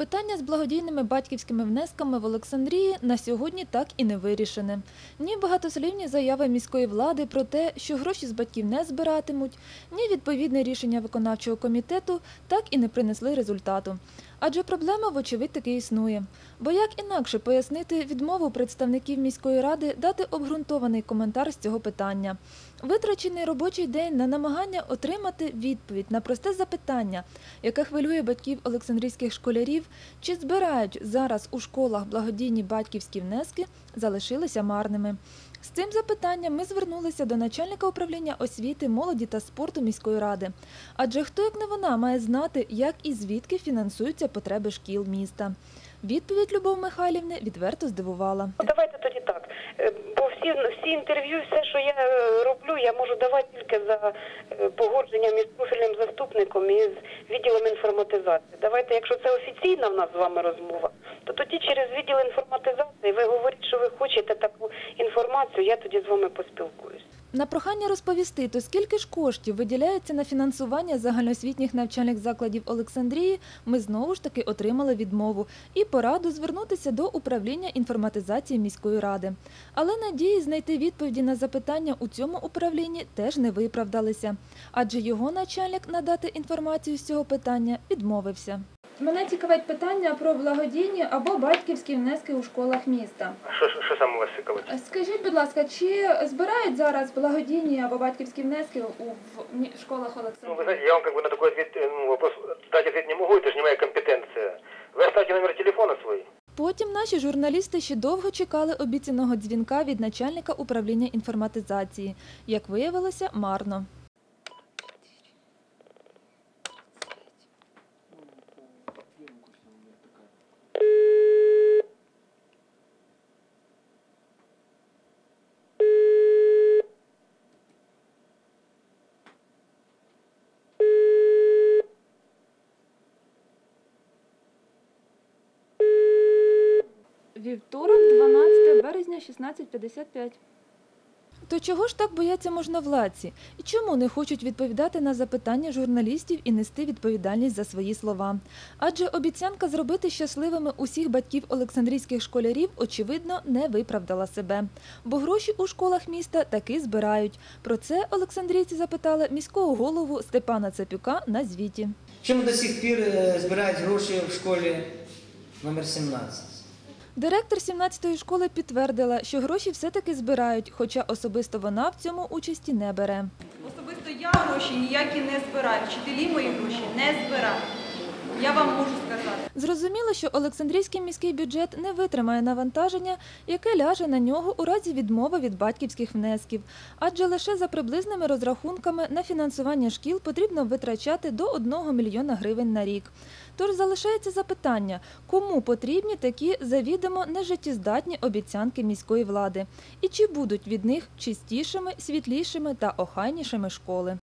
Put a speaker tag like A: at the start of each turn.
A: Питання з благодійними батьківськими внесками в Олександрії на сьогодні так і не вирішене. Ні багатослівні заяви міської влади про те, що гроші з батьків не збиратимуть, ні відповідне рішення виконавчого комітету так і не принесли результату. Адже проблема, вочевидь, таки існує. Бо як інакше пояснити відмову представників міської ради дати обґрунтований коментар з цього питання? Витрачений робочий день на намагання отримати відповідь на просте запитання, яке хвилює батьків олександрійських школярів, чи збирають зараз у школах благодійні батьківські внески, залишилися марними. З цим запитанням ми звернулися до начальника управління освіти, молоді та спорту міської ради. Адже хто як не вона має знати, як і звідки фінансуються потреби шкіл міста. Відповідь Любов Михайлівни відверто здивувала.
B: Давайте тоді так. Е, Бо всі, всі інтерв'ю, все, що я е, роблю, я можу давати тільки за е, погодженням із профільним заступником і з відділом інформатизації. Давайте, якщо це офіційна в нас з вами розмова, то тоді через відділ інформатизації ви говорите, що ви хочете таку інформацію, я тоді з вами поспілкуюсь.
A: На прохання розповісти, то скільки ж коштів виділяється на фінансування загальноосвітніх навчальних закладів Олександрії, ми знову ж таки отримали відмову і пораду звернутися до управління інформатизації міської ради. Але надії знайти відповіді на запитання у цьому управлінні теж не виправдалися, адже його начальник надати інформацію з цього питання відмовився. Мене цікавить питання про благодійні або батьківські внески у школах міста.
C: Що, що, що саме вас цікавить?
A: Скажіть, будь ласка, чи збирають зараз благодійні або батьківські внески у в мі- школах
C: Ну, вы
A: Олександрії?
C: знаете, я вам как бы на такой ответ, э, ну, вопрос дать ответ не могу, это же не моя компетенция. Вы оставьте номер телефона свой.
A: Потім наші журналісти ще довго чекали обіцяного дзвінка від начальника управління інформатизації. Як виявилося, марно. Вівторок, 12 березня, 16.55. То чого ж так бояться можновладці? І чому не хочуть відповідати на запитання журналістів і нести відповідальність за свої слова? Адже обіцянка зробити щасливими усіх батьків олександрійських школярів, очевидно, не виправдала себе. Бо гроші у школах міста таки збирають. Про це олександрійці запитали міського голову Степана Цепюка на звіті.
D: Чому до сих пір е, збирають гроші в школі номер 17?
A: Директор 17-ї школи підтвердила, що гроші все-таки збирають, хоча особисто вона в цьому участі не бере.
E: Особисто я гроші ніякі не збираю. Вчителі мої гроші не збирають. Я вам можу сказати.
A: Зрозуміло, що Олександрійський міський бюджет не витримає навантаження, яке ляже на нього у разі відмови від батьківських внесків, адже лише за приблизними розрахунками на фінансування шкіл потрібно витрачати до 1 мільйона гривень на рік. Тож залишається запитання, кому потрібні такі завідомо нежиттєздатні обіцянки міської влади, і чи будуть від них чистішими, світлішими та охайнішими школи.